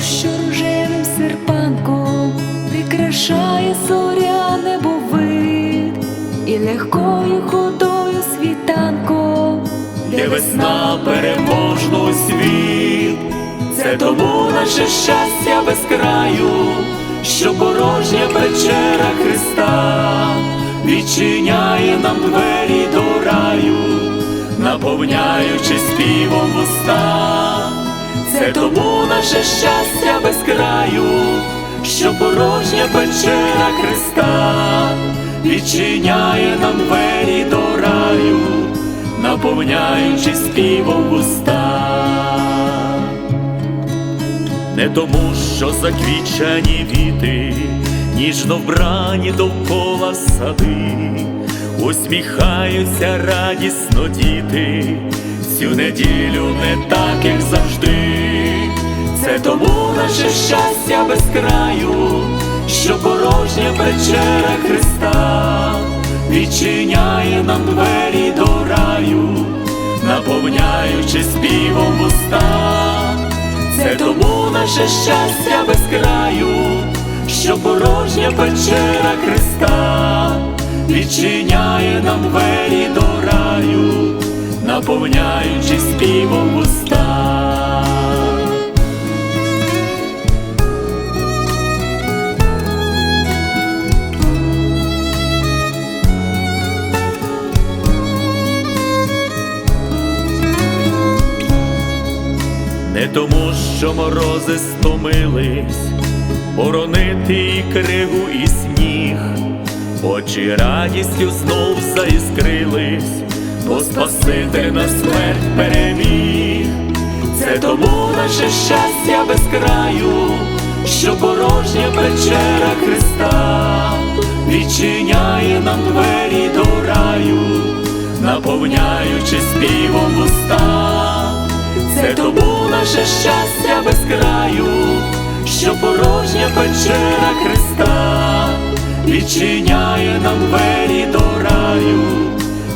що рожевим серпанком прикрашає зоря небовид. І легкою ходою світанком, де весна переможно світ, це тому наше щастя без краю, що порожня печера Христа відчиняє нам двері до раю, наповняючи співом вуста, це тому наше щастя без краю, що порожня печера Христа відчиняє нам двері до раю наповняючи співом вуста, не тому, що заквічані віти, ніжно вбрані довкола сади, усміхаються радісно діти, цю неділю не так, як завжди, наше щастя без краю, що порожня печера Христа відчиняє нам двері до раю, наповняючи співом вуста, це тому наше щастя без краю, що порожня печера Христа відчиняє нам двері до раю, наповняючи співом вуста. Не тому, що морози стомились, боронити і криву, і сніг, очі радістю знов заіскрились, бо Спаситель на смерть переміг, це тому наше щастя без краю, що порожня печера Христа відчиняє нам двері до раю, наповняючи співом вуста. Наше щастя без краю, що порожня печера Христа відчиняє нам двері до раю,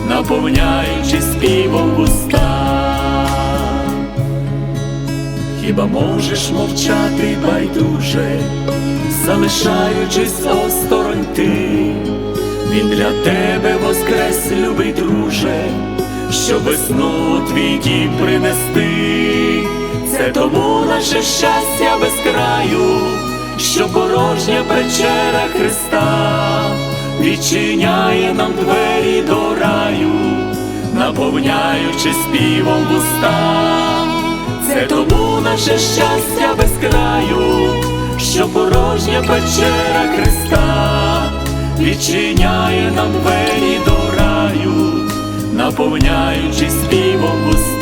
наповняючи співом вуста. Хіба можеш мовчати байдуже, залишаючись осторонь ти, він для тебе воскрес, любий друже що весну твій дім принести, це тому наше щастя без краю, що порожня печера Христа відчиняє нам двері до раю, наповняючи співом вуста, це тому наше щастя без краю, що порожня печера Христа відчиняє нам двері до раю наповняючи співом вуста.